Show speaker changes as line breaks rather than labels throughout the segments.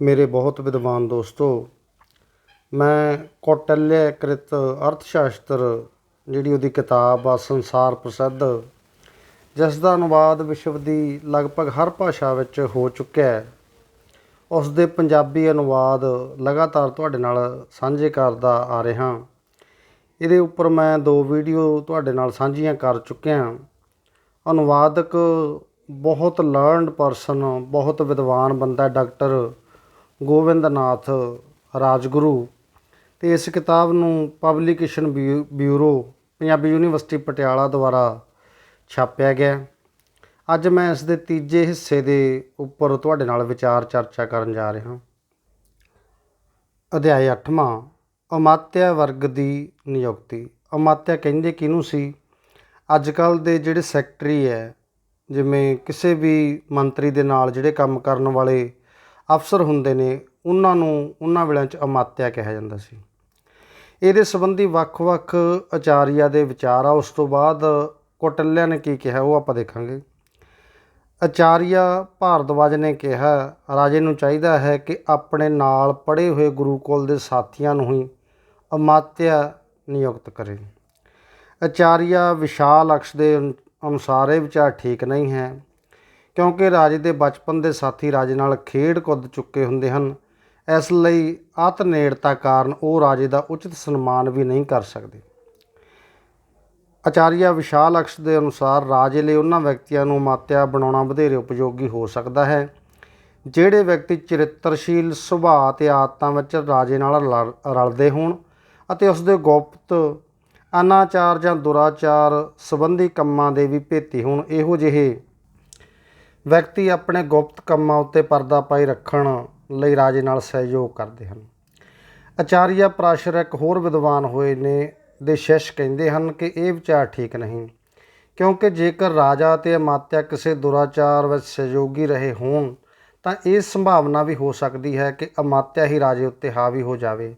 ਮੇਰੇ ਬਹੁਤ ਵਿਦਵਾਨ ਦੋਸਤੋ, ਮੈਂ ਕੌਟਿਲਯ ਕ੍ਰਿਤ ਅਰਥ ਸ਼ਾਸਤਰ ਜਿਹੜੀ ਉਹਦੀ ਕਿਤਾਬ ਆ ਸੰਸਾਰ ਪ੍ਰਸਿੱਧ ਜਿਸ ਦਾ ਅਨੁਵਾਦ ਵਿਸ਼ਵ ਦੀ ਲਗਭਗ ਹਰ ਭਾਸ਼ਾ ਵਿੱਚ ਹੋ ਚੁੱਕਿਆ ਹੈ। ਉਸ ਦੇ ਪੰਜਾਬੀ ਅਨੁਵਾਦ ਲਗਾਤਾਰ ਤੁਹਾਡੇ ਨਾਲ ਸਾਂਝੇ ਕਰਦਾ ਆ ਰਿਹਾ ਇਹਦੇ ਉੱਪਰ ਮੈਂ ਦੋ ਵੀਡੀਓ ਤੁਹਾਡੇ ਨਾਲ ਸਾਂਝੀਆਂ ਕਰ ਚੁੱਕਿਆ ਅਨੁਵਾਦਕ ਬਹੁਤ ਲਰਨਡ ਪਰਸਨ ਬਹੁਤ ਵਿਦਵਾਨ ਬੰਦਾ ਡਾਕਟਰ ਗੋਬਿੰਦਨਾਥ, ਰਾਜਗੁਰੂ ਤੇ ਇਸ ਕਿਤਾਬ ਨੂੰ ਪਬਲੀਕੇਸ਼ਨ ਬਿਊ- ਬਿਊਰੋ, ਪੰਜਾਬੀ ਯੂਨੀਵਰਸਿਟੀ ਪਟਿਆਲਾ ਦੁਆਰਾ ਛਾਪਿਆ ਗਿਆ। ਅੱਜ ਮੈਂ ਇਸ ਦੇ ਤੀਜੇ ਹਿੱਸੇ ਦੇ ਉੱਪਰ ਤੁਹਾਡੇ ਨਾਲ ਵਿਚਾਰ ਚਰਚਾ ਕਰਨ ਜਾ ਰਿਹਾ ਅਧਿਆਇ 8ਵਾਂ ਅਮਾਤਿਆ ਵਰਗ ਦੀ ਨਿਯੁਕਤੀ। ਅਮਾਤਿਆ ਕਹਿੰਦੇ ਕਿਹਨੂੰ ਸੀ? ਅੱਜ ਕੱਲ ਦੇ ਜਿਹੜੇ ਸੈਕਟਰੀ ਹੈ, ਜਿਵੇਂ ਕਿਸੇ ਵੀ ਮੰਤਰੀ ਦੇ ਨਾਲ ਜਿਹੜੇ ਕੰਮ ਕਰਨ ਵਾਲੇ ਅਫਸਰ ਹੁੰਦੇ ਨੇ, ਉਹਨਾਂ ਨੂੰ ਉਹਨਾਂ ਵੇਲਿਆਂ 'ਚ ਅਮਾਤਿਆ ਕਿਹਾ ਜਾਂਦਾ ਸੀ। ਇਹਦੇ ਸੰਬੰਧੀ ਵੱਖ-ਵੱਖ ਆਚਾਰੀਆ ਦੇ ਵਿਚਾਰ ਆ। ਉਸ ਤੋਂ ਬਾਅਦ ਕੌਟਿਲਿਆ ਨੇ ਕੀ ਕਿਹਾ, ਉਹ ਆਪਾਂ ਦੇਖਾਂਗੇ। ਆਚਾਰੀਆ ਭਾਰਦਵਾਜ ਨੇ ਕਿਹਾ, ਰਾਜੇ ਨੂੰ ਚਾਹੀਦਾ ਹੈ ਕਿ ਆਪਣੇ ਨਾਲ ਪੜ੍ਹੇ ਹੋਏ ਗੁਰੂਕੁਲ ਦੇ ਸਾਥੀਆਂ ਨੂੰ ਹੀ ਅਮਾਤਿਆ ਨਿਯੁਕਤ ਕਰੇ। ਆਚਾਰੀਆ ਵਿਸ਼ਾਲ ਅਕਸ਼ ਦੇ ਅਨੁ- ਅਨੁਸਾਰ ਇਹ ਵਿਚਾਰ ਠੀਕ ਨਹੀਂ ਹੈ। ਕਿਉਂਕਿ ਰਾਜੇ ਦੇ ਬਚਪਨ ਦੇ ਸਾਥੀ ਰਾਜੇ ਨਾਲ ਖੇਡ ਕੁੱਦ ਚੁੱਕੇ ਹੁੰਦੇ ਹਨ। ਇਸ ਲਈ ਅਤ ਨੇੜਤਾ ਕਾਰਨ ਉਹ ਰਾਜੇ ਦਾ ਉਚਿਤ ਸਨਮਾਨ ਵੀ ਨਹੀਂ ਕਰ ਸਕਦੇ। ਆਚਾਰੀਆ ਵਿਸ਼ਾਲ ਅਕਸ਼ ਦੇ ਅਨੁਸਾਰ ਰਾਜੇ ਲਈ ਉਹਨਾਂ ਵਿਅਕਤੀਆਂ ਨੂੰ ਮਾਤਿਆ ਬਣਾਉਣਾ ਵਧੇਰੇ ਉਪਯੋਗੀ ਹੋ ਸਕਦਾ ਹੈ, ਜਿਹੜੇ ਵਿਅਕਤੀ ਚਰਿੱਤਰਸ਼ੀਲ ਸੁਭਾਅ ਤੇ ਆਦਤਾਂ ਵਿੱਚ ਰਾਜੇ ਨਾਲ ਲੜ- ਰਲਦੇ ਹੋਣ ਅਤੇ ਉਸ ਦੇ ਗੁਪਤ, ਅਨਾਚਾਰ ਜਾਂ ਦੁਰਾਚਾਰ ਸੰਬੰਧੀ ਕੰਮਾਂ ਦੇ ਵੀ ਭੇਤੀ ਹੋਣ, ਇਹੋ ਜਿਹੇ ਵਿਅਕਤੀ ਆਪਣੇ ਗੁਪਤ ਕੰਮਾਂ ਉੱਤੇ ਪਰਦਾ ਪਾਈ ਰੱਖਣ ਲਈ ਰਾਜੇ ਨਾਲ ਸਹਿਯੋਗ ਕਰਦੇ ਹਨ। ਆਚਾਰੀਆ ਪ੍ਰਾਸ਼ਰ ਇੱਕ ਹੋਰ ਵਿਦਵਾਨ ਹੋਏ ਨੇ ਦੇ ਸ਼ਿਸ਼ ਕਹਿੰਦੇ ਹਨ ਕਿ ਇਹ ਵਿਚਾਰ ਠੀਕ ਨਹੀਂ, ਕਿਉਂਕਿ ਜੇਕਰ ਰਾਜਾ ਅਤੇ ਅਮਾਤਿਆ ਕਿਸੇ ਦੁਰਾਚਾਰ ਵਿੱਚ ਸਹਿਯੋਗੀ ਰਹੇ ਹੋਣ, ਤਾਂ ਇਹ ਸੰਭਾਵਨਾ ਵੀ ਹੋ ਸਕਦੀ ਹੈ ਕਿ ਅਮਾਤਿਆ ਹੀ ਰਾਜੇ ਉੱਤੇ ਹਾਵੀ ਹੋ ਜਾਵੇ।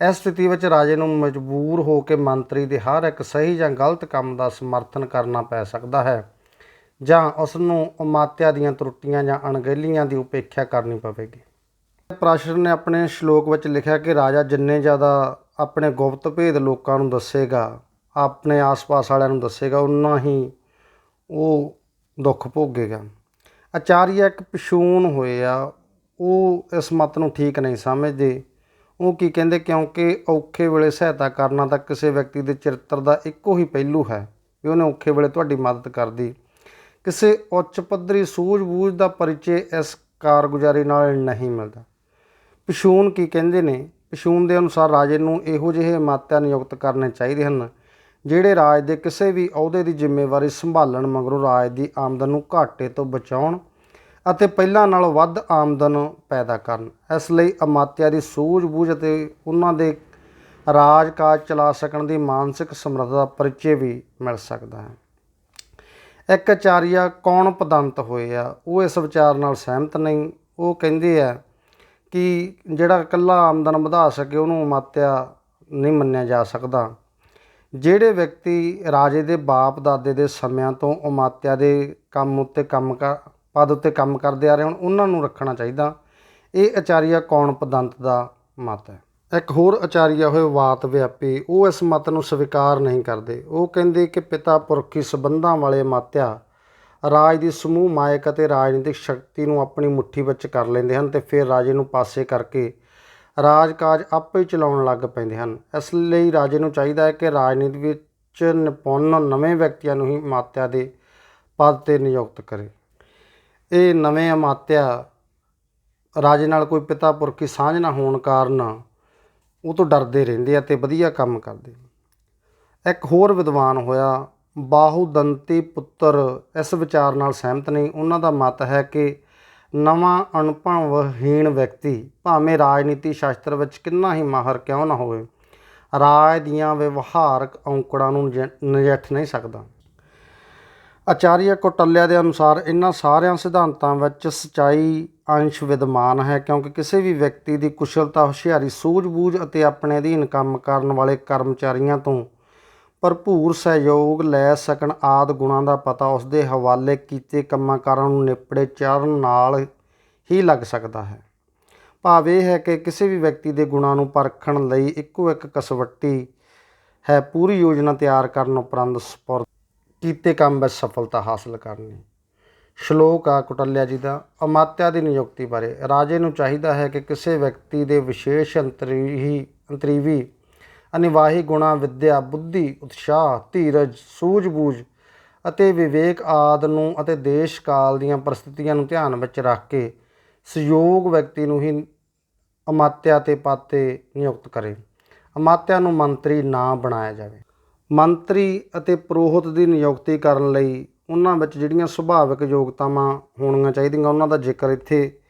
ਇਸ ਸਥਿਤੀ ਵਿੱਚ ਰਾਜੇ ਨੂੰ ਮਜਬੂਰ ਹੋ ਕੇ ਮੰਤਰੀ ਦੇ ਹਰ ਇੱਕ ਸਹੀ ਜਾਂ ਗਲਤ ਕੰਮ ਦਾ ਸਮਰਥਨ ਕਰਨਾ ਪੈ ਸਕਦਾ ਹੈ। ਜਾਂ ਉਸ ਨੂੰ ਅਮਾਤਿਆ ਦੀਆਂ ਤਰੁੱਟੀਆਂ ਜਾਂ ਅਣਗਹਿਲੀਆਂ ਦੀ ਉਪੇਖਿਆ ਕਰਨੀ ਪਵੇਗੀ। ਪ੍ਰਾਸ਼ਰ ਨੇ ਆਪਣੇ ਸ਼ਲੋਕ ਵਿੱਚ ਲਿਖਿਆ ਕਿ ਰਾਜਾ ਜਿੰਨੇ ਜ਼ਿਆਦਾ ਆਪਣੇ ਗੁਪਤ ਭੇਦ ਲੋਕਾਂ ਨੂੰ ਦੱਸੇਗਾ, ਆਪਣੇ ਆਸ-ਪਾਸ ਵਾਲਿਆਂ ਨੂੰ ਦੱਸੇਗਾ, ਉਨਾ ਹੀ ਉਹ ਦੁੱਖ ਭੋਗੇਗਾ। ਆਚਾਰੀਆ ਇੱਕ ਪਸ਼ੂਨ ਹੋਏ ਆ। ਉਹ ਇਸ ਮਤ ਨੂੰ ਠੀਕ ਨਹੀਂ ਸਮਝਦੇ। ਉਹ ਕੀ ਕਹਿੰਦੇ, ਕਿਉਂਕਿ ਔਖੇ ਵੇਲੇ ਸਹਾਇਤਾ ਕਰਨਾ ਤਾਂ ਕਿਸੇ ਵਿਅਕਤੀ ਦੇ ਚਰਿੱਤਰ ਦਾ ਇੱਕੋ ਹੀ ਪਹਿਲੂ ਹੈ, ਵੀ ਉਹਨੇ ਔਖੇ ਵੇਲੇ ਤੁਹਾਡੀ ਮਦਦ ਕਰਦੀ। ਕਿਸੇ ਉੱਚ ਪੱਧਰੀ ਸੂਝ-ਬੂਝ ਦਾ ਪਰਿਚੈ ਇਸ ਕਾਰਗੁਜ਼ਾਰੀ ਨਾਲ ਨਹੀਂ ਮਿਲਦਾ। ਪਸ਼ੂਨ ਕੀ ਕਹਿੰਦੇ ਨੇ? ਪਸ਼ੂਨ ਦੇ ਅਨੁਸਾਰ ਰਾਜੇ ਨੂੰ ਇਹੋ ਜਿਹੇ ਮਾਤਿਆ ਨਿਯੁਕਤ ਕਰਨੇ ਚਾਹੀਦੇ ਹਨ, ਜਿਹੜੇ ਰਾਜ ਦੇ ਕਿਸੇ ਵੀ ਅਹੁਦੇ ਦੀ ਜ਼ਿੰਮੇਵਾਰੀ ਸੰਭਾਲਣ ਮਗਰੋਂ ਰਾਜ ਦੀ ਆਮਦਨ ਨੂੰ ਘਾਟੇ ਤੋਂ ਬਚਾਉਣ ਅਤੇ ਪਹਿਲਾਂ ਨਾਲੋਂ ਵੱਧ ਆਮਦਨ ਪੈਦਾ ਕਰਨ। ਇਸ ਲਈ ਅਮਾਤਿਆ ਦੀ ਸੂਝ-ਬੂਝ ਅਤੇ ਉਹਨਾਂ ਦੇ ਰਾਜ-ਕਾਜ ਚਲਾ ਸਕਣ ਦੀ ਮਾਨਸਿਕ ਸਮਰੱਥਾ ਦਾ ਪਰਿਚੈ ਵੀ ਮਿਲ ਸਕਦਾ ਹੈ। ਇੱਕ ਆਚਾਰੀਆ ਕੌਣ ਪਦੰਤ ਹੋਏ ਆ? ਉਹ ਇਸ ਵਿਚਾਰ ਨਾਲ ਸਹਿਮਤ ਨਹੀਂ। ਉਹ ਕਹਿੰਦੇ ਆ ਕਿ ਜਿਹੜਾ ਇਕੱਲਾ ਆਮਦਨ ਵਧਾ ਸਕੇ, ਉਹਨੂੰ ਮਾਤਿਆ ਨਹੀਂ ਮੰਨਿਆ ਜਾ ਸਕਦਾ। ਜਿਹੜੇ ਵਿਅਕਤੀ ਰਾਜੇ ਦੇ ਬਾਪ, ਦਾਦੇ ਦੇ ਸਮਿਆਂ ਤੋਂ ਉਮਾਤਿਆ ਦੇ ਕੰਮ ਉੱਤੇ ਕੰਮ ਕਰ ਪਦ ਉੱਤੇ ਕੰਮ ਕਰਦੇ ਆ ਰਹੇ ਹਨ, ਉਹਨਾਂ ਨੂੰ ਰੱਖਣਾ ਚਾਹੀਦਾ। ਇਹ ਆਚਾਰੀਆ ਕੌਣ ਪਦੰਤ ਦਾ ਮਤ ਹੈ? ਇੱਕ ਹੋਰ ਆਚਾਰੀਆ ਹੋਏ ਵਾਤ ਵਿਆਪੀ, ਉਹ ਇਸ ਮਤ ਨੂੰ ਸਵੀਕਾਰ ਨਹੀਂ ਕਰਦੇ। ਉਹ ਕਹਿੰਦੇ ਕਿ ਪਿਤਾ ਪੁਰਖੀ ਸਬੰਧਾਂ ਵਾਲੇ ਮਾਤਿਆ ਰਾਜ ਦੀ ਸਮੂਹ ਮਾਇਕ ਅਤੇ ਰਾਜਨੀਤਿਕ ਸ਼ਕਤੀ ਨੂੰ ਆਪਣੀ ਮੁੱਠੀ ਵਿੱਚ ਕਰ ਲੈਂਦੇ ਹਨ ਤੇ ਫਿਰ ਰਾਜੇ ਨੂੰ ਪਾਸੇ ਕਰਕੇ ਰਾਜ-ਕਾਜ ਆਪੇ ਚਲਾਉਣ ਲੱਗ ਪੈਂਦੇ ਹਨ। ਇਸ ਲਈ ਰਾਜੇ ਨੂੰ ਚਾਹੀਦਾ ਹੈ ਕਿ ਰਾਜਨੀਤੀ ਵਿੱਚ ਨਿਪੁੰਨ ਨਵੇਂ ਵਿਅਕਤੀਆਂ ਨੂੰ ਹੀ ਮਾਤਿਆ ਦੇ ਪਦ ਤੇ ਨਿਯੁਕਤ ਕਰੇ। ਇਹ ਨਵੇਂ ਅਮਾਤਿਆ ਰਾਜੇ ਨਾਲ ਕੋਈ ਪਿਤਾ ਪੁਰਖੀ ਸਾਂਝ ਨਾ ਹੋਣ ਕਾਰਨ ਉਹ ਤੋਂ ਡਰਦੇ ਰਹਿੰਦੇ ਆ ਤੇ ਵਧੀਆ ਕੰਮ ਕਰਦੇ। ਇੱਕ ਹੋਰ ਵਿਦਵਾਨ ਹੋਇਆ, ਬਾਹੂਦੰਤੀ ਪੁੱਤਰ, ਇਸ ਵਿਚਾਰ ਨਾਲ ਸਹਿਮਤ ਨਹੀਂ। ਉਹਨਾਂ ਦਾ ਮਤ ਹੈ ਕਿ ਨਵਾਂ ਅਨੁਭਵਹੀਣ ਵਿਅਕਤੀ ਭਾਵੇਂ ਰਾਜਨੀਤੀ ਸ਼ਾਸਤਰ ਵਿੱਚ ਕਿੰਨਾ ਹੀ ਮਾਹਰ ਕਿਉਂ ਨਾ ਹੋਵੇ, ਰਾਜ ਦੀਆਂ ਵਿਵਹਾਰਕ ਔਂਕੜਾਂ ਨੂੰ ਨਜਿ- ਨਜਿੱਠ ਨਹੀਂ ਸਕਦਾ। ਆਚਾਰੀਆ ਕੌਟਲਿਆ ਦੇ ਅਨੁਸਾਰ ਇਹਨਾਂ ਸਾਰਿਆਂ ਸਿਧਾਂਤਾਂ ਵਿੱਚ ਸਚਾਈ ਅੰਸ਼ ਵਿਦਮਾਨ ਹੈ, ਕਿਉਂਕਿ ਕਿਸੇ ਵੀ ਵਿਅਕਤੀ ਦੀ ਕੁਸ਼ਲਤਾ, ਹੁਸ਼ਿਆਰੀ, ਸੂਝ-ਬੂਝ ਅਤੇ ਆਪਣੇ ਅਧੀਨ ਕੰਮ ਕਰਨ ਵਾਲੇ ਕਰਮਚਾਰੀਆਂ ਤੋਂ ਭਰਪੂਰ ਸਹਿਯੋਗ ਲੈ ਸਕਣ ਆਦ ਗੁਣਾਂ ਦਾ ਪਤਾ ਉਸ ਦੇ ਹਵਾਲੇ ਕੀਤੇ ਕੰਮਾਂ ਕਾਰਾਂ ਨੂੰ ਨਿਪੜੇ ਚਾਰਨ ਨਾਲ ਹੀ ਲੱਗ ਸਕਦਾ ਹੈ। ਭਾਵ ਇਹ ਹੈ ਕਿ ਕਿਸੇ ਵੀ ਵਿਅਕਤੀ ਦੇ ਗੁਣਾਂ ਨੂੰ ਪਰਖਣ ਲਈ ਇੱਕੋ ਇੱਕ ਕਸਵੱਟੀ ਹੈ, ਪੂਰੀ ਯੋਜਨਾ ਤਿਆਰ ਕਰਨ ਉਪਰੰਤ ਸਪੁਰਦ ਕੀਤੇ ਕੰਮ ਵਿੱਚ ਸਫਲਤਾ ਹਾਸਲ ਕਰਨੀ। ਸ਼ਲੋਕ ਆ ਕੁਟਲਿਆ ਜੀ ਦਾ, ਅਮਾਤਿਆ ਦੀ ਨਿਯੁਕਤੀ ਬਾਰੇ। ਰਾਜੇ ਨੂੰ ਚਾਹੀਦਾ ਹੈ ਕਿ ਕਿਸੇ ਵਿਅਕਤੀ ਦੇ ਵਿਸ਼ੇਸ਼ ਅੰਤਰੀਹੀ, ਅੰਤਰੀਵੀ, ਅਨਿਵਾਹੀ ਗੁਣਾ, ਵਿਦਿਆ, ਬੁੱਧੀ, ਉਤਸ਼ਾਹ, ਧੀਰਜ, ਸੂਝ-ਬੂਝ ਅਤੇ ਵਿਵੇਕ ਆਦ ਨੂੰ ਅਤੇ ਦੇਸ਼ ਕਾਲ ਦੀਆਂ ਪ੍ਰਸਥਿਤੀਆਂ ਨੂੰ ਧਿਆਨ ਵਿੱਚ ਰੱਖ ਕੇ ਸਯੋਗ ਵਿਅਕਤੀ ਨੂੰ ਹੀ ਅਮਾਤਿਆ ਤੇ ਪਾਤੇ ਨਿਯੁਕਤ ਕਰੇ। ਅਮਾਤਿਆ ਨੂੰ ਮੰਤਰੀ ਨਾ ਬਣਾਇਆ ਜਾਵੇ। ਮੰਤਰੀ ਅਤੇ ਪ੍ਰੋਹਤ ਦੀ ਨਿਯੁਕਤੀ ਕਰਨ ਲਈ ਉਹਨਾਂ ਵਿੱਚ ਜਿਹੜੀਆਂ ਸੁਭਾਵਿਕ ਯੋਗਤਾਵਾਂ ਹੋਣੀਆਂ ਚਾਹੀਦੀਆਂ, ਉਹਨਾਂ ਦਾ ਜ਼ਿਕਰ ਇੱਥੇ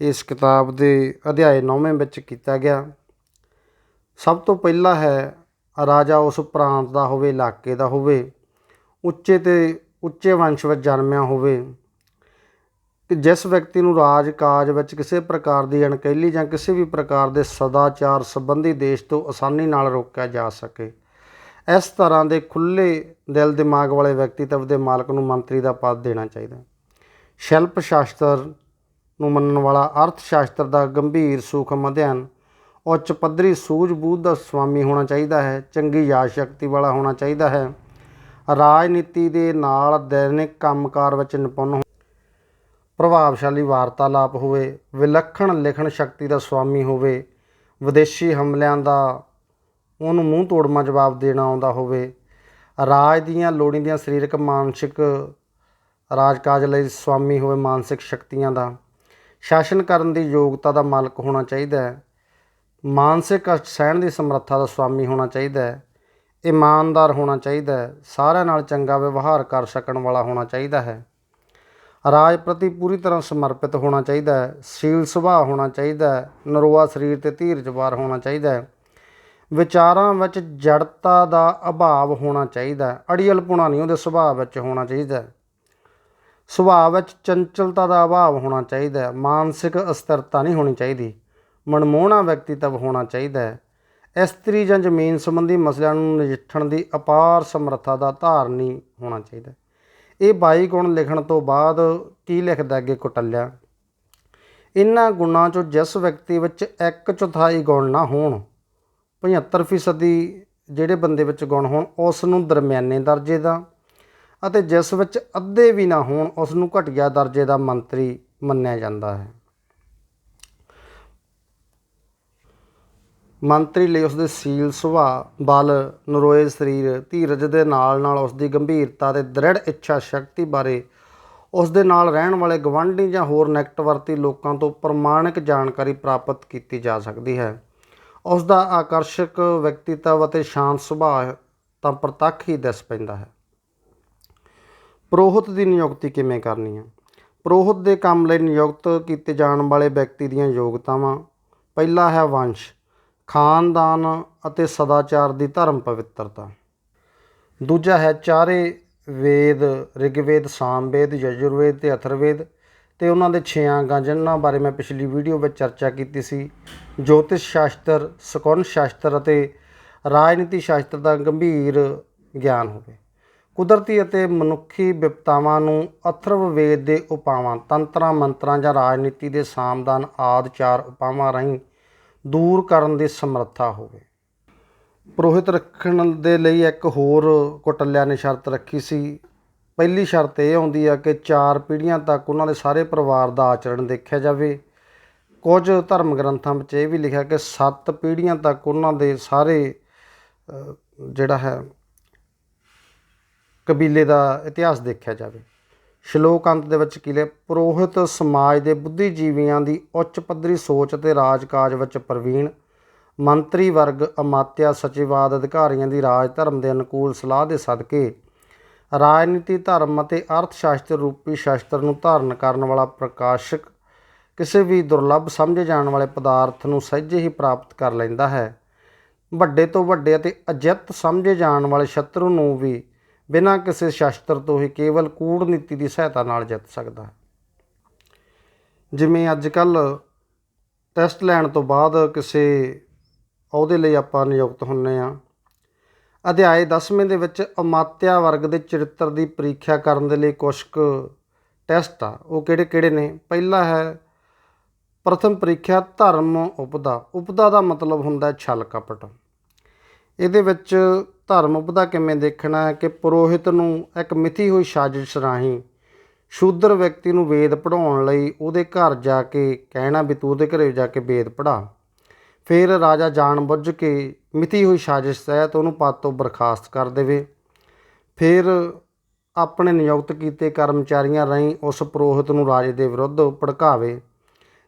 ਇਸ ਕਿਤਾਬ ਦੇ ਅਧਿਆਇ 9ਵੇਂ ਵਿੱਚ ਕੀਤਾ ਗਿਆ। ਸਭ ਤੋਂ ਪਹਿਲਾ ਹੈ, ਰਾਜਾ ਉਸ ਪ੍ਰਾਂਤ ਦਾ ਹੋਵੇ, ਇਲਾਕੇ ਦਾ ਹੋਵੇ, ਉੱਚੇ ਤੇ ਉੱਚੇ ਵੰਸ਼ ਵਿੱਚ ਜਨਮਿਆ ਹੋਵੇ, ਕਿ ਜਿਸ ਵਿਅਕਤੀ ਨੂੰ ਰਾਜ ਕਾਜ ਵਿੱਚ ਕਿਸੇ ਪ੍ਰਕਾਰ ਦੀ ਅਣਕਹਿਲੀ ਜਾਂ ਕਿਸੇ ਵੀ ਪ੍ਰਕਾਰ ਦੇ ਸਦਾਚਾਰ ਸੰਬੰਧੀ ਦੇਸ਼ ਤੋਂ ਆਸਾਨੀ ਨਾਲ ਰੋਕਿਆ ਜਾ ਸਕੇ। ਇਸ ਤਰ੍ਹਾਂ ਦੇ ਖੁੱਲੇ ਦਿਲ ਦਿਮਾਗ ਵਾਲੇ ਵਿਅਕਤੀਤਵ ਦੇ ਮਾਲਕ ਨੂੰ ਮੰਤਰੀ ਦਾ ਪਦ ਦੇਣਾ ਚਾਹੀਦਾ। ਸ਼ਿਲਪ ਸ਼ਾਸਤਰ ਨੂੰ ਮੰਨਣ ਵਾਲਾ ਅਰਥ ਸ਼ਾਸਤਰ ਦਾ ਗੰਭੀਰ ਸੂਖਮ ਅਧਿਐਨ ਉੱਚ ਪੱਧਰੀ ਸੂਝ-ਬੂਝ ਦਾ ਸੁਆਮੀ ਹੋਣਾ ਚਾਹੀਦਾ ਹੈ, ਚੰਗੀ ਯਾਦ ਸ਼ਕਤੀ ਵਾਲਾ ਹੋਣਾ ਚਾਹੀਦਾ ਹੈ। ਰਾਜਨੀਤੀ ਦੇ ਨਾਲ ਦੈਨਿਕ ਕੰਮਕਾਰ ਵਿੱਚ ਨਿਪੁੰਨ ਹੋ- ਪ੍ਰਭਾਵਸ਼ਾਲੀ ਵਾਰਤਾਲਾਪ ਹੋਵੇ, ਵਿਲੱਖਣ ਲਿਖਣ ਸ਼ਕਤੀ ਦਾ ਸੁਆਮੀ ਹੋਵੇ, ਵਿਦੇਸ਼ੀ ਹਮਲਿਆਂ ਦਾ ਉਹਨੂੰ ਮੂੰਹ ਤੋੜਮਾ ਜਵਾਬ ਦੇਣਾ ਆਉਂਦਾ ਹੋਵੇ। ਰਾਜ ਦੀਆਂ ਲੋੜੀਂਦੀਆਂ ਸਰੀਰਕ, ਮਾਨਸਿਕ ਰਾਜਕਾਜ ਲਈ ਸੁਆਮੀ ਹੋਵੇ ਮਾਨਸਿਕ ਸ਼ਕਤੀਆਂ ਦਾ। ਸ਼ਾਸਨ ਕਰਨ ਦੀ ਯੋਗਤਾ ਦਾ ਮਾਲਕ ਹੋਣਾ ਚਾਹੀਦਾ ਹੈ। ਮਾਨਸਿਕ ਸਹਿਣ ਦੀ ਸਮਰੱਥਾ ਦਾ ਸੁਆਮੀ ਹੋਣਾ ਚਾਹੀਦਾ ਹੈ। ਇਮਾਨਦਾਰ ਹੋਣਾ ਚਾਹੀਦਾ ਹੈ। ਸਾਰਿਆਂ ਨਾਲ ਚੰਗਾ ਵਿਵਹਾਰ ਕਰ ਸਕਣ ਵਾਲਾ ਹੋਣਾ ਚਾਹੀਦਾ ਹੈ। ਰਾਜ ਪ੍ਰਤੀ ਪੂਰੀ ਤਰ੍ਹਾਂ ਸਮਰਪਿਤ ਹੋਣਾ ਚਾਹੀਦਾ ਹੈ। ਸੀਲ ਸੁਭਾਅ ਹੋਣਾ ਚਾਹੀਦਾ ਹੈ। ਨਰੋਆ ਸਰੀਰ ਤੇ ਧੀਰਜਵਾਰ ਹੋਣਾ ਚਾਹੀਦਾ ਹੈ। ਵਿਚਾਰਾਂ ਵਿੱਚ ਜੜਤਾ ਦਾ ਅਭਾਵ ਹੋਣਾ ਚਾਹੀਦਾ ਅੜੀਅਲਪੁਣਾ ਨਹੀਂ, ਉਹਦੇ ਸੁਭਾਅ ਵਿੱਚ ਹੋਣਾ ਚਾਹੀਦਾ ਸੁਭਾਅ ਵਿੱਚ ਚੰਚਲਤਾ ਦਾ ਅਭਾਵ ਹੋਣਾ ਚਾਹੀਦਾ ਮਾਨਸਿਕ ਅਸਥਿਰਤਾ ਨਹੀਂ ਹੋਣੀ ਚਾਹੀਦੀ। ਮਨਮੋਹਣਾ ਵਿਅਕਤੀਤਵ ਹੋਣਾ ਚਾਹੀਦਾ ਹੈ। ਇਸਤਰੀ ਜਾਂ ਜ਼ਮੀਨ ਸੰਬੰਧੀ ਮਸਲਿਆਂ ਨੂੰ ਨਜਿੱਠਣ ਦੀ ਅਪਾਰ ਸਮਰੱਥਾ ਦਾ ਧਾਰਨੀ ਹੋਣਾ ਚਾਹੀਦਾ। ਇਹ 22 ਗੁਣ ਲਿਖਣ ਤੋਂ ਬਾਅਦ ਕੀ ਲਿਖਦਾ ਅੱਗੇ ਕੁਟਲਿਆ? ਇਨ੍ਹਾਂ ਗੁਣਾਂ ਚੋਂ ਜਿਸ ਵਿਅਕਤੀ ਵਿੱਚ ਇੱਕ ਚੌਥਾਈ ਗੁਣ ਨਾ ਹੋਣ 75% ਜਿਹੜੇ ਬੰਦੇ ਵਿੱਚ ਗੁਣ ਹੋਣ, ਉਸ ਨੂੰ ਦਰਮਿਆਨੇ ਦਰਜੇ ਦਾ ਅਤੇ ਜਿਸ ਵਿੱਚ ਅੱਧੇ ਵੀ ਨਾ ਹੋਣ, ਉਸ ਨੂੰ ਘਟੀਆ ਦਰਜੇ ਦਾ ਮੰਤਰੀ ਮੰਨਿਆ ਜਾਂਦਾ ਹੈ। ਮੰਤਰੀ ਲਈ ਉਸਦੇ ਸੀਲ ਸੁਭਾਅ, ਬਲ, ਨਰੋਏ ਸਰੀਰ, ਧੀਰਜ ਦੇ ਨਾਲ ਨਾਲ ਉਸਦੀ ਗੰਭੀਰਤਾ ਤੇ ਦ੍ਰਿੜ ਇੱਛਾ ਸ਼ਕਤੀ ਬਾਰੇ ਉਸ ਦੇ ਨਾਲ ਰਹਿਣ ਵਾਲੇ ਗਵਾਂਢੀ ਜਾਂ ਹੋਰ ਨਿਕਟਵਰਤੀ ਲੋਕਾਂ ਤੋਂ ਪ੍ਰਮਾਣਿਕ ਜਾਣਕਾਰੀ ਪ੍ਰਾਪਤ ਕੀਤੀ ਜਾ ਸਕਦੀ ਹੈ। ਉਸ ਦਾ ਆਕਰਸ਼ਕ ਵਿਅਕਤੀਤਵ ਅਤੇ ਸ਼ਾਂਤ ਸੁਭਾਅ ਤਾਂ ਪ੍ਰਤੱਖ ਹੀ ਦਿਸ ਪੈਂਦਾ ਹੈ। ਪ੍ਰੋਹਿਤ ਦੀ ਨਿਯੁਕਤੀ ਕਿਵੇਂ ਕਰਨੀ ਹੈ? ਪ੍ਰੋਹਿਤ ਦੇ ਕੰਮ ਲਈ ਨਿਯੁਕਤ ਕੀਤੇ ਜਾਣ ਵਾਲੇ ਵਿਅਕਤੀ ਦੀਆਂ ਯੋਗਤਾਵਾਂ। ਪਹਿਲਾ ਹੈ ਵੰਸ਼, ਖਾਨਦਾਨ ਅਤੇ ਸਦਾਚਾਰ ਦੀ ਧਰਮ ਪਵਿੱਤਰਤਾ। ਦੂਜਾ ਹੈ ਚਾਰੇ ਵੇਦ, ਰਿਗਵੇਦ, ਸਾਮਵੇਦ, ਯਜੁਰਵੇਦ ਤੇ ਅਥਰਵੇਦ। ਤੇ ਉਹਨਾਂ ਦੇ ਛੇ ਅੰਗਾਂ ਜਿਨ੍ਹਾਂ ਬਾਰੇ ਮੈਂ ਪਿਛਲੀ ਵੀਡੀਓ ਵਿੱਚ ਚਰਚਾ ਕੀਤੀ ਸੀ, ਜੋਤਿਸ਼ ਸ਼ਾਸਤਰ ਸਕੁਨ ਸ਼ਾਸਤਰ ਅਤੇ ਰਾਜਨੀਤੀ ਸ਼ਾਸਤਰ ਦਾ ਗੰਭੀਰ ਗਿਆਨ ਹੋਵੇ। ਕੁਦਰਤੀ ਅਤੇ ਮਨੁੱਖੀ ਵਿਪਤਾਵਾਂ ਨੂੰ ਅਥਰਵ ਵੇਦ ਦੇ ਉਪਾਵਾਂ, ਤੰਤਰਾਂ, ਮੰਤਰਾਂ ਜਾਂ ਰਾਜਨੀਤੀ ਦੇ ਸਾਮਦਾਨ ਆਦ ਚਾਰ ਉਪਾਵਾਂ ਰਾਹੀਂ ਦੂਰ ਕਰਨ ਦੀ ਸਮਰੱਥਾ ਹੋਵੇ। ਪ੍ਰੋਹਿਤ ਰੱਖਣ ਦੇ ਲਈ ਇੱਕ ਹੋਰ ਕੁਟਲਿਆ ਨੇ ਸ਼ਰਤ ਰੱਖੀ ਸੀ ਪਹਿਲੀ ਸ਼ਰਤ ਇਹ ਆਉਂਦੀ ਆ ਕਿ ਚਾਰ ਪੀੜ੍ਹੀਆਂ ਤੱਕ ਉਹਨਾਂ ਦੇ ਸਾਰੇ ਪਰਿਵਾਰ ਦਾ ਆਚਰਣ ਦੇਖਿਆ ਜਾਵੇ। ਕੁਝ ਧਰਮ ਗ੍ਰੰਥਾਂ ਵਿੱਚ ਇਹ ਵੀ ਲਿਖਿਆ ਕਿ ਸੱਤ ਪੀੜ੍ਹੀਆਂ ਤੱਕ ਉਹਨਾਂ ਦੇ ਸਾਰੇ ਜਿਹੜਾ ਹੈ, ਕਬੀਲੇ ਦਾ ਇਤਿਹਾਸ ਦੇਖਿਆ ਜਾਵੇ। ਸ਼ਲੋਕ ਅੰਤ ਦੇ ਵਿੱਚ ਕੀ ਲਿਖਿਆ, ਪੁਰੋਹਿਤ ਸਮਾਜ ਦੇ ਬੁੱਧੀਜੀਵੀਆਂ ਦੀ ਉੱਚ ਪੱਧਰੀ ਸੋਚ ਅਤੇ ਰਾਜਕਾਜ ਵਿੱਚ ਪ੍ਰਵੀਣ ਮੰਤਰੀ ਵਰਗ, ਅਮਾਤਿਆ, ਸਚਿਵਾਦ ਅਧਿਕਾਰੀਆਂ ਦੀ ਰਾਜ ਧਰਮ ਦੇ ਅਨੁਕੂਲ ਸਲਾਹ ਦੇ ਸਦਕੇ ਰਾਜਨੀਤੀ, ਧਰਮ ਅਤੇ ਅਰਥ ਸ਼ਾਸਤਰ ਰੂਪੀ ਸ਼ਾਸਤਰ ਨੂੰ ਧਾਰਨ ਕਰਨ ਵਾਲਾ ਪ੍ਰਕਾਸ਼ਕ ਕਿਸੇ ਵੀ ਦੁਰਲੱਭ ਸਮਝੇ ਜਾਣ ਵਾਲੇ ਪਦਾਰਥ ਨੂੰ ਸਹਿਜੇ ਹੀ ਪ੍ਰਾਪਤ ਕਰ ਲੈਂਦਾ ਹੈ। ਵੱਡੇ ਤੋਂ ਵੱਡੇ ਅਤੇ ਅਜਿੱਤ ਸਮਝੇ ਜਾਣ ਵਾਲੇ ਸ਼ਤਰੂ ਨੂੰ ਵੀ ਬਿਨਾਂ ਕਿਸੇ ਸ਼ਸਤਰ ਤੋਂ ਹੀ ਕੇਵਲ ਕੂੜਨੀਤੀ ਦੀ ਸਹਾਇਤਾ ਨਾਲ ਜਿੱਤ ਸਕਦਾ ਹੈ। ਜਿਵੇਂ ਅੱਜ ਕੱਲ ਟੈਸਟ ਲੈਣ ਤੋਂ ਬਾਅਦ ਕਿਸੇ ਅਹੁਦੇ ਲਈ ਆਪਾਂ ਨਿਯੁਕਤ ਹੁੰਨੇ ਆ ਅਧਿਆਏ 10ਵੇਂ ਦੇ ਵਿੱਚ ਅਮਾਤਿਆ ਵਰਗ ਦੇ ਚਰਿੱਤਰ ਦੀ ਪ੍ਰੀਖਿਆ ਕਰਨ ਦੇ ਲਈ ਕੁਝ ਕੁ ਟੈਸਟ ਆ। ਉਹ ਕਿਹੜੇ ਕਿਹੜੇ ਨੇ? ਪਹਿਲਾ ਹੈ ਪ੍ਰਥਮ ਪ੍ਰੀਖਿਆ ਧਰਮ ਉਪਦਾ। ਉਪਦਾ ਦਾ ਮਤਲਬ ਹੁੰਦਾ ਹੈ ਛਲ ਕਪਟ। ਇਹਦੇ ਵਿੱਚ ਧਰਮ ਉਪਦਾ ਕਿਵੇਂ ਦੇਖਣਾ ਹੈ ਕਿ ਪੁਰੋਹਿਤ ਨੂੰ ਇੱਕ ਮਿਥੀ ਹੋਈ ਸਾਜ਼ਿਸ਼ ਰਾਹੀਂ ਸ਼ੂਦਰ ਵਿਅਕਤੀ ਨੂੰ ਵੇਦ ਪੜਾਉਣ ਲਈ ਉਹਦੇ ਘਰ ਜਾ ਕੇ ਕਹਿਣਾ ਵੀ ਤੂੰ ਉਹਦੇ ਘਰੇ ਜਾ ਕੇ ਵੇਦ ਪੜਾ ਫਿਰ ਰਾਜਾ ਜਾਣਬੁੱਝ ਕੇ ਮਿਥੀ ਹੋਈ ਸਾਜ਼ਿਸ਼ ਤਹਿਤ ਉਹਨੂੰ ਪਦ ਤੋਂ ਬਰਖਾਸਤ ਕਰ ਦੇਵੇ। ਫਿਰ ਆਪਣੇ ਨਿਯੁਕਤ ਕੀਤੇ ਕਰਮਚਾਰੀਆਂ ਰਾਹੀਂ ਉਸ ਪੁਰੋਹਿਤ ਨੂੰ ਰਾਜੇ ਦੇ ਵਿਰੁੱਧ ਭੜਕਾਵੇ।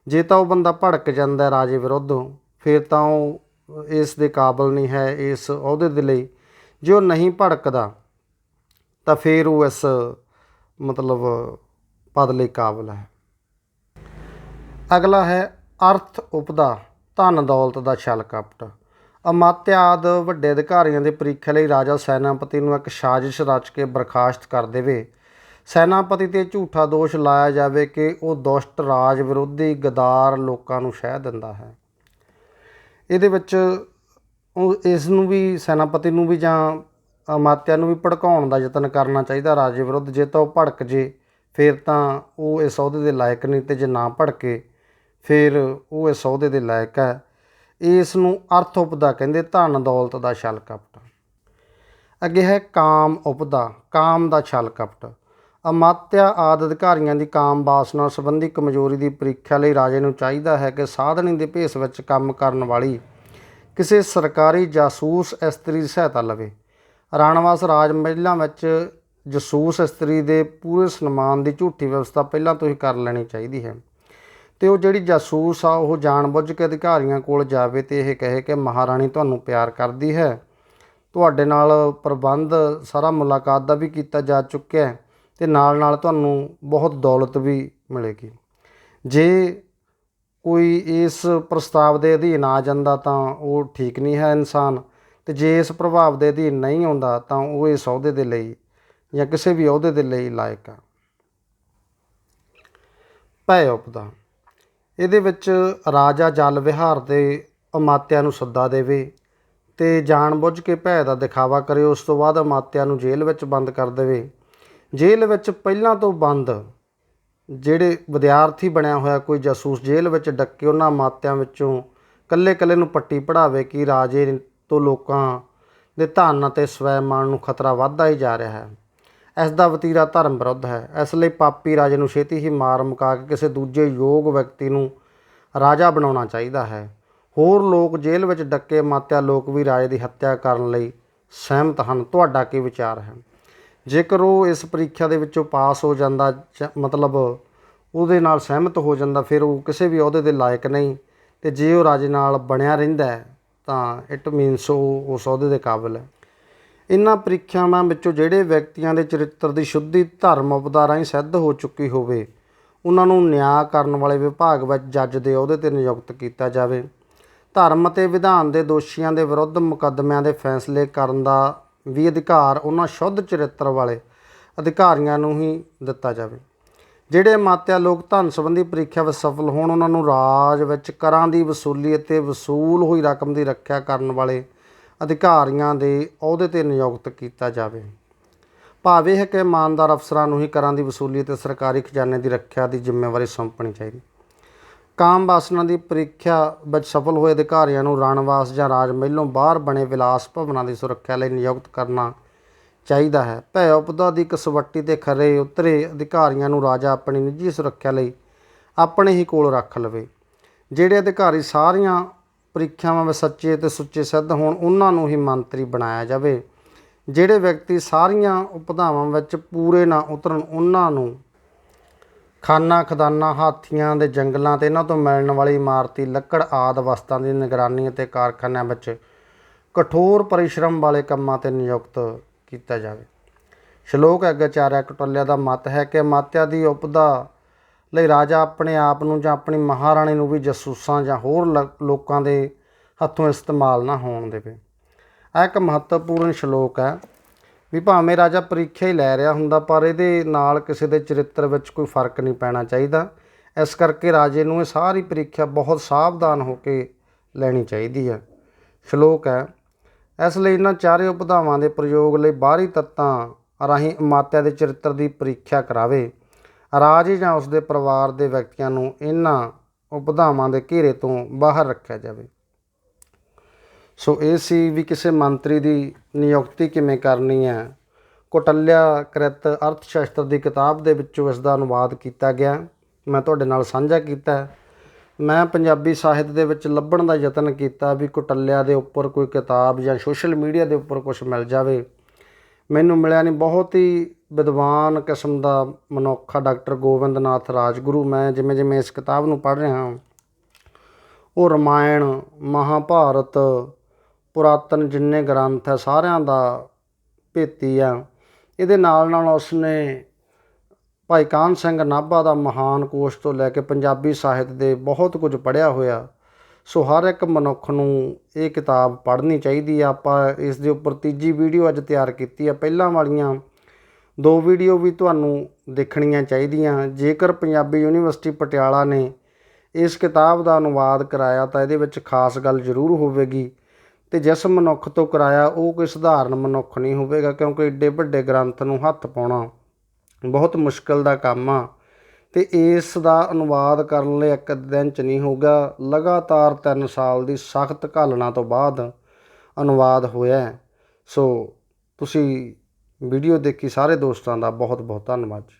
ਜੇ ਤਾਂ ਉਹ ਬੰਦਾ ਭੜਕ ਜਾਂਦਾ ਰਾਜੇ ਵਿਰੁੱਧ, ਫਿਰ ਤਾਂ ਉਹ ਇਸ ਦੇ ਕਾਬਲ ਨਹੀਂ ਹੈ, ਇਸ ਅਹੁਦੇ ਦੇ ਲਈ। ਜੇ ਉਹ ਨਹੀਂ ਭੜਕਦਾ, ਤਾਂ ਫਿਰ ਉਹ ਇਸ ਮਤਲਬ ਪਦ ਲਈ ਕਾਬਲ ਹੈ। ਅਗਲਾ ਹੈ ਅਰਥ ਉਪਦਾ। ਧਨ ਦੌਲਤ ਦਾ ਛਲ ਕਪਟ। ਅਮਾਤਿਆ ਆਦਿ ਵੱਡੇ ਅਧਿਕਾਰੀਆਂ ਦੇ ਪ੍ਰੀਖਿਆ ਲਈ ਰਾਜਾ ਸੈਨਾਪਤੀ ਨੂੰ ਇੱਕ ਸਾਜ਼ਿਸ਼ ਰਚ ਕੇ ਬਰਖਾਸਤ ਕਰ ਦੇਵੇ। ਸੈਨਾਪਤੀ ਤੇ ਝੂਠਾ ਦੋਸ਼ ਲਾਇਆ ਜਾਵੇ ਕਿ ਉਹ ਦੁਸ਼ਟ ਰਾਜ ਵਿਰੋਧੀ ਗਦਾਰ ਲੋਕਾਂ ਨੂੰ ਸ਼ਹਿ ਦਿੰਦਾ ਹੈ। ਇਹਦੇ ਵਿੱਚ ਉਹ ਇਸ ਨੂੰ ਵੀ, ਸੈਨਾਪਤੀ ਨੂੰ ਵੀ ਜਾਂ ਅਮਾਤਿਆ ਨੂੰ ਵੀ ਭੜਕਾਉਣ ਦਾ ਯਤਨ ਕਰਨਾ ਚਾਹੀਦਾ ਰਾਜੇ ਵਿਰੁੱਧ। ਜੇ ਤਾਂ ਉਹ ਭੜਕ ਜੇ, ਫਿਰ ਤਾਂ ਉਹ ਇਸ ਅਹੁਦੇ ਦੇ ਲਾਇਕ ਨਹੀਂ ਤੇ ਜੇ ਨਾ ਭੜਕੇ ਫਿਰ ਉਹ ਇਸ ਸੌਦੇ ਦੇ ਲਾਇਕ ਹੈ। ਇਸ ਨੂੰ ਅਰਥ ਉਪਦਾ ਕਹਿੰਦੇ ਧਨ ਦੌਲਤ ਦਾ ਛਲ ਕਪਟ। ਅੱਗੇ ਹੈ ਕਾਮ ਉਪਦਾ, ਕਾਮ ਦਾ ਛਲ ਕਪਟ। ਅਮਾਤਿਆ ਆਦਿ ਅਧਿਕਾਰੀਆਂ ਦੀ ਕਾਮ ਵਾਸਨਾ ਸੰਬੰਧੀ ਕਮਜ਼ੋਰੀ ਦੀ ਪ੍ਰੀਖਿਆ ਲਈ ਰਾਜੇ ਨੂੰ ਚਾਹੀਦਾ ਹੈ ਕਿ ਸਾਧਨੀ ਦੇ ਭੇਸ ਵਿੱਚ ਕੰਮ ਕਰਨ ਵਾਲੀ ਕਿਸੇ ਸਰਕਾਰੀ ਜਾਸੂਸ ਇਸਤਰੀ ਦੀ ਸਹਾਇਤਾ ਲਵੇ। ਰਾਣਵਾਸ ਰਾਜ ਮਹਿਲਾਂ ਵਿੱਚ ਜਾਸੂਸ ਇਸਤਰੀ ਦੇ ਪੂਰੇ ਸਨਮਾਨ ਦੀ ਝੂਠੀ ਵਿਵਸਥਾ ਪਹਿਲਾਂ ਤੋਂ ਹੀ ਕਰ ਲੈਣੀ ਚਾਹੀਦੀ ਹੈ। ਤੇ ਉਹ ਜਿਹੜੀ ਜਾਸੂਸ ਆ, ਉਹ ਜਾਣਬੁੱਝ ਕੇ ਅਧਿਕਾਰੀਆਂ ਕੋਲ ਜਾਵੇ ਤੇ ਇਹ ਕਹੇ ਕਿ ਮਹਾਰਾਣੀ ਤੁਹਾਨੂੰ ਪਿਆਰ ਕਰਦੀ ਹੈ। ਤੁਹਾਡੇ ਨਾਲ ਪ੍ਰਬੰਧ ਸਾਰਾ ਮੁਲਾਕਾਤ ਦਾ ਵੀ ਕੀਤਾ ਜਾ ਚੁੱਕਿਆ ਹੈ ਤੇ ਨਾਲ ਨਾਲ ਤੁਹਾਨੂੰ ਬਹੁਤ ਦੌਲਤ ਵੀ ਮਿਲੇਗੀ। ਜੇ ਕੋਈ ਇਸ ਪ੍ਰਸਤਾਵ ਦੇ ਅਧੀਨ ਆ ਜਾਂਦਾ ਤਾਂ ਉਹ ਠੀਕ ਨਹੀਂ ਹੈ ਇਨਸਾਨ ਤੇ ਜੇ ਇਸ ਪ੍ਰਭਾਵ ਦੇ ਅਧੀਨ ਨਹੀਂ ਆਉਂਦਾ ਤਾਂ ਉਹ ਇਸ ਅਹੁਦੇ ਦੇ ਲਈ ਜਾਂ ਕਿਸੇ ਵੀ ਅਹੁਦੇ ਦੇ ਲਈ ਲਾਇਕ ਆ। ਭੈ ਉਪਦਾ। ਇਹਦੇ ਵਿੱਚ ਰਾਜਾ ਜਲ ਵਿਹਾਰ ਦੇ ਅਮਾਤਿਆਂ ਨੂੰ ਸੱਦਾ ਦੇਵੇ ਤੇ ਜਾਣਬੁੱਝ ਕੇ ਭੈ ਦਾ ਦਿਖਾਵਾ ਕਰੇ, ਉਸ ਤੋਂ ਬਾਅਦ ਅਮਾਤਿਆਂ ਨੂੰ ਜੇਲ੍ਹ ਵਿੱਚ ਬੰਦ ਕਰ ਦੇਵੇ। ਜੇਲ੍ਹ ਵਿੱਚ ਪਹਿਲਾਂ ਤੋਂ ਬੰਦ ਜਿਹੜੇ ਵਿਦਿਆਰਥੀ ਬਣਿਆ ਹੋਇਆ, ਕੋਈ ਜਾਸੂਸ ਜੇਲ੍ਹ ਵਿੱਚ ਡੱਕੇ, ਉਹਨਾਂ ਮਾਤਿਆਂ ਵਿੱਚੋਂ ਕੱਲੇ ਕੱਲੇ ਨੂੰ ਪੱਟੀ ਪੜਾਵੇ ਕਿ ਰਾਜੇ ਤੋਂ ਲੋਕਾਂ ਦੇ ਧਨ ਅਤੇ ਸਵੈਮਾਨ ਨੂੰ ਖਤਰਾ ਵੱਧਦਾ ਹੀ ਜਾ ਰਿਹਾ ਹੈ। ਇਸ ਦਾ ਵਤੀਰਾ ਧਰਮ ਵਿਰੁੱਧ ਹੈ। ਇਸ ਲਈ ਪਾਪੀ ਰਾਜੇ ਨੂੰ ਛੇਤੀ ਹੀ ਮਾਰ ਮੁਕਾ ਕੇ ਕਿਸੇ ਦੂਜੇ ਯੋਗ ਵਿਅਕਤੀ ਨੂੰ ਰਾਜਾ ਬਣਾਉਣਾ ਚਾਹੀਦਾ ਹੈ। ਹੋਰ ਲੋਕ ਜੇਲ੍ਹ ਵਿੱਚ ਡੱਕੇ ਮਾਤਿਆ ਲੋਕ ਵੀ ਰਾਜੇ ਦੀ ਹੱਤਿਆ ਕਰਨ ਲਈ ਸਹਿਮਤ ਹਨ। ਤੁਹਾਡਾ ਕੀ ਵਿਚਾਰ ਹੈ? ਜੇਕਰ ਉਹ ਇਸ ਪ੍ਰੀਖਿਆ ਦੇ ਵਿੱਚੋਂ ਪਾਸ ਹੋ ਜਾਂਦਾ ਜਾਂ ਮਤਲਬ ਉਹਦੇ ਨਾਲ ਸਹਿਮਤ ਹੋ ਜਾਂਦਾ, ਫਿਰ ਉਹ ਕਿਸੇ ਵੀ ਅਹੁਦੇ ਦੇ ਲਾਇਕ ਨਹੀਂ ਤੇ ਜੇ ਉਹ ਰਾਜੇ ਨਾਲ ਬਣਿਆ ਰਹਿੰਦਾ ਤਾਂ ਇਟ ਮੀਨਸ ਉਹ ਉਸ ਅਹੁਦੇ ਦੇ ਕਾਬਿਲ ਹੈ। ਇਹਨਾਂ ਪ੍ਰੀਖਿਆਵਾਂ ਵਿੱਚੋਂ ਜਿਹੜੇ ਵਿਅਕਤੀਆਂ ਦੇ ਚਰਿੱਤਰ ਦੀ ਸ਼ੁੱਧੀ ਧਰਮ ਉਪਦਾ ਰਾਹੀਂ ਸਿੱਧ ਹੋ ਚੁੱਕੀ ਹੋਵੇ ਉਹਨਾਂ ਨੂੰ ਨਿਆਂ ਕਰਨ ਵਾਲੇ ਵਿਭਾਗ ਵਿੱਚ ਜੱਜ ਦੇ ਅਹੁਦੇ ਤੇ ਨਿਯੁਕਤ ਕੀਤਾ ਜਾਵੇ। ਧਰਮ ਅਤੇ ਵਿਧਾਨ ਦੇ ਦੋਸ਼ੀਆਂ ਦੇ ਵਿਰੁੱਧ ਮੁਕੱਦਮਿਆਂ ਦੇ ਫੈਸਲੇ ਕਰਨ ਦਾ ਵੀ ਅਧਿਕਾਰ ਉਹਨਾਂ ਸ਼ੁੱਧ ਚਰਿੱਤਰ ਵਾਲੇ ਅਧਿਕਾਰੀਆਂ ਨੂੰ ਹੀ ਦਿੱਤਾ ਜਾਵੇ। ਜਿਹੜੇ ਮਾਤਿਆ ਲੋਕ ਧਨ ਸੰਬੰਧੀ ਪ੍ਰੀਖਿਆ ਵਿੱਚ ਸਫਲ ਹੋਣ ਉਹਨਾਂ ਨੂੰ ਰਾਜ ਵਿੱਚ ਕਰਾਂ ਦੀ ਵਸੂਲੀ ਅਤੇ ਵਸੂਲ ਹੋਈ ਰਕਮ ਦੀ ਰੱਖਿਆ ਕਰਨ ਵਾਲੇ ਅਧਿਕਾਰੀਆਂ ਦੇ ਅਹੁਦੇ ਤੇ ਨਿਯੁਕਤ ਕੀਤਾ ਜਾਵੇ। ਭਾਵੇਂ ਹੈ ਕਿ ਇਮਾਨਦਾਰ ਅਫਸਰਾਂ ਨੂੰ ਹੀ ਕਰਾਂ ਦੀ ਵਸੂਲੀ ਅਤੇ ਸਰਕਾਰੀ ਖਜ਼ਾਨੇ ਦੀ ਰੱਖਿਆ ਦੀ ਜ਼ਿੰਮੇਵਾਰੀ ਸੌਂਪਣੀ ਚਾਹੀਦੀ। ਕਾਮ ਵਾਸਨਾ ਦੀ ਪ੍ਰੀਖਿਆ ਵਿੱਚ ਸਫਲ ਹੋਏ ਅਧਿਕਾਰੀਆਂ ਨੂੰ ਰਣਵਾਸ ਜਾਂ ਰਾਜ ਮਹਿਲੋਂ ਬਾਹਰ ਬਣੇ ਵਿਲਾਸ ਭਵਨਾਂ ਦੀ ਸੁਰੱਖਿਆ ਲਈ ਨਿਯੁਕਤ ਕਰਨਾ ਚਾਹੀਦਾ ਹੈ। ਭੈ ਉਪਦਾ ਦੀ ਕਸਵੱਟੀ ਤੇ ਖਰੇ ਉਤਰੇ ਅਧਿਕਾਰੀਆਂ ਨੂੰ ਰਾਜਾ ਆਪਣੀ ਨਿੱਜੀ ਸੁਰੱਖਿਆ ਲਈ ਆਪਣੇ ਹੀ ਕੋਲ ਰੱਖ ਲਵੇ, ਜਿਹੜੇ ਅਧਿਕਾਰੀ ਸਾਰੀਆਂ ਪ੍ਰੀਖਿਆਵਾਂ ਵਿੱਚ ਸੱਚੇ ਤੇ ਸੁੱਚੇ ਸਿੱਧ ਹੋਣ, ਉਹਨਾਂ ਨੂੰ ਹੀ ਮੰਤਰੀ ਬਣਾਇਆ ਜਾਵੇ। ਜਿਹੜੇ ਵਿਅਕਤੀ ਸਾਰੀਆਂ ਉਪਧਾਵਾਂ ਵਿੱਚ ਪੂਰੇ ਨਾ ਉਤਰਨ, ਉਹਨਾਂ ਨੂੰ ਖਾਨਾ, ਖਦਾਨਾ, ਹਾਥੀਆਂ ਦੇ ਜੰਗਲਾਂ ਤੇ ਇਹਨਾਂ ਤੋਂ ਮਿਲਣ ਵਾਲੀ ਇਮਾਰਤੀ ਲੱਕੜ ਆਦਿ ਵਸਤਾਂ ਦੀ ਨਿਗਰਾਨੀ ਅਤੇ ਕਾਰਖਾਨਿਆਂ ਵਿੱਚ ਕਠੋਰ ਪਰਿਸ਼ਰਮ ਵਾਲੇ ਕੰਮਾਂ ਤੇ ਨਿਯੁਕਤ ਕੀਤਾ ਜਾਵੇ। ਸ਼ਲੋਕ ਅੱਗੇ ਚਾਰਿਆ, ਕਟੋਲਿਆ ਦਾ ਮਤ ਹੈ ਕਿ ਮਾਤਿਆ ਦੀ ਉਪਦਾ ਲਈ ਰਾਜਾ ਆਪਣੇ ਆਪ ਨੂੰ ਜਾਂ ਆਪਣੀ ਮਹਾਰਾਣੀ ਨੂੰ ਵੀ ਜਸੂਸਾਂ ਜਾਂ ਹੋਰ ਲ- ਲੋਕਾਂ ਦੇ ਹੱਥੋਂ ਇਸਤੇਮਾਲ ਨਾ ਹੋਣ ਦੇਵੇ। ਇਹ ਇੱਕ ਮਹੱਤਵਪੂਰਨ ਸ਼ਲੋਕ ਹੈ। ਵੀ ਭਾਵੇਂ ਰਾਜਾ ਪ੍ਰੀਖਿਆ ਹੀ ਲੈ ਰਿਹਾ ਹੁੰਦਾ, ਪਰ ਇਹਦੇ ਨਾਲ ਕਿਸੇ ਦੇ ਚਰਿੱਤਰ ਵਿੱਚ ਕੋਈ ਫ਼ਰਕ ਨਹੀਂ ਪੈਣਾ ਚਾਹੀਦਾ। ਇਸ ਕਰਕੇ ਰਾਜੇ ਨੂੰ ਇਹ ਸਾਰੀ ਪ੍ਰੀਖਿਆ ਬਹੁਤ ਸਾਵਧਾਨ ਹੋ ਕੇ ਲੈਣੀ ਚਾਹੀਦੀ ਹੈ। ਸ਼ਲੋਕ ਹੈ, ਇਸ ਲਈ ਇਹਨਾਂ ਚਾਰੇ ਉਪਧਾਵਾਂ ਦੇ ਪ੍ਰਯੋਗ ਲਈ ਬਾਹਰੀ ਤੱਤਾਂ ਰਾਹੀਂ ਮਾਤਿਆ ਦੇ ਚਰਿੱਤਰ ਦੀ ਪ੍ਰੀਖਿਆ ਕਰਾਵੇ। ਰਾਜ ਜਾਂ ਉਸ ਦੇ ਪਰਿਵਾਰ ਦੇ ਵਿਅਕਤੀਆਂ ਨੂੰ ਇਹਨਾਂ ਉਪਧਾਵਾਂ ਦੇ ਘੇਰੇ ਤੋਂ ਬਾਹਰ ਰੱਖਿਆ ਜਾਵੇ। ਸੋ ਇਹ ਸੀ ਵੀ ਕਿਸੇ ਮੰਤਰੀ ਦੀ ਨਿਯੁਕਤੀ ਕਿਵੇਂ ਕਰਨੀ ਹੈ। ਕੋਟਲਿਆ ਕ੍ਰਿਤ ਅਰਥਸ਼ਾਸਤਰ ਦੀ ਕਿਤਾਬ ਦੇ ਵਿੱਚੋਂ ਇਸ ਦਾ ਅਨੁਵਾਦ ਕੀਤਾ ਗਿਆ। ਮੈਂ ਤੁਹਾਡੇ ਨਾਲ ਸਾਂਝਾ ਕੀਤਾ। ਮੈਂ ਪੰਜਾਬੀ ਸਾਹਿਤ ਦੇ ਵਿੱਚ ਲੱਭਣ ਦਾ ਯਤਨ ਕੀਤਾ ਵੀ ਕੋਟਲਿਆ ਦੇ ਉੱਪਰ ਕੋਈ ਕਿਤਾਬ ਜਾਂ ਸੋਸ਼ਲ ਮੀਡੀਆ ਦੇ ਉੱਪਰ ਕੁਝ ਮਿਲ ਜਾਵੇ। ਮੈਨੂੰ ਮਿਲਿਆ ਨਹੀਂ, ਬਹੁਤ ਹੀ ਵਿਦਵਾਨ ਕਿਸਮ ਦਾ ਮਨੁੱਖ ਆ ਡਾਕਟਰ ਗੋਬਿੰਦਨਾਥ ਰਾਜਗੁਰੂ ਮੈਂ ਜਿਵੇਂ ਜਿਵੇਂ ਇਸ ਕਿਤਾਬ ਨੂੰ ਪੜ੍ਹ ਰਿਹਾ ਹਾਂ, ਉਹ ਰਮਾਇਣ, ਮਹਾਭਾਰਤ, ਪੁਰਾਤਨ ਜਿੰਨੇ ਗ੍ਰੰਥ ਹੈ ਸਾਰਿਆਂ ਦਾ ਭੇਤੀ ਆ ਇਹਦੇ ਨਾਲ ਨਾਲ ਉਸਨੇ ਭਾਈ ਕਾਨ ਸਿੰਘ ਨਾਭਾ ਦਾ ਮਹਾਨ ਕੋਸ਼ ਤੋਂ ਲੈ ਕੇ ਪੰਜਾਬੀ ਸਾਹਿਤ ਦੇ ਬਹੁਤ ਕੁਝ ਪੜ੍ਹਿਆ ਹੋਇਆ। ਸੋ ਹਰ ਇੱਕ ਮਨੁੱਖ ਨੂੰ ਇਹ ਕਿਤਾਬ ਪੜ੍ਹਨੀ ਚਾਹੀਦੀ ਆ ਆਪਾਂ ਇਸ ਦੇ ਉੱਪਰ ਤੀਜੀ ਵੀਡੀਓ ਅੱਜ ਤਿਆਰ ਕੀਤੀ ਆ ਪਹਿਲਾਂ ਵਾਲੀਆਂ ਦੋ ਵੀਡੀਓ ਵੀ ਤੁਹਾਨੂੰ ਦੇਖਣੀਆਂ ਚਾਹੀਦੀਆਂ। ਜੇਕਰ ਪੰਜਾਬੀ ਯੂਨੀਵਰਸਿਟੀ ਪਟਿਆਲਾ ਨੇ ਇਸ ਕਿਤਾਬ ਦਾ ਅਨੁਵਾਦ ਕਰਾਇਆ, ਤਾਂ ਇਹਦੇ ਵਿੱਚ ਖਾਸ ਗੱਲ ਜ਼ਰੂਰ ਹੋਵੇਗੀ ਤੇ ਜਿਸ ਮਨੁੱਖ ਤੋਂ ਕਰਾਇਆ, ਉਹ ਕੋਈ ਸਧਾਰਨ ਮਨੁੱਖ ਨਹੀਂ ਹੋਵੇਗਾ, ਕਿਉਂਕਿ ਏਡੇ ਵੱਡੇ ਗ੍ਰੰਥ ਨੂੰ ਹੱਥ ਪਾਉਣਾ ਬਹੁਤ ਮੁਸ਼ਕਲ ਦਾ ਕੰਮ ਆ ਤੇ ਇਸ ਦਾ ਅਨੁਵਾਦ ਕਰਨ ਲਈ ਇੱਕ ਦਿਨ ਚ ਨਹੀਂ ਹੋਊਗਾ। ਲਗਾਤਾਰ 3 ਸਾਲ ਦੀ ਸਖਤ ਘਾਲਣਾ ਤੋਂ ਬਾਅਦ ਅਨੁਵਾਦ ਹੋਇਆ। ਸੋ ਤੁਸੀਂ ਵੀਡੀਓ ਦੇਖੀ ਸਾਰੇ ਦੋਸਤਾਂ ਦਾ ਬਹੁਤ ਬਹੁਤ ਧੰਨਵਾਦ ਜੀ।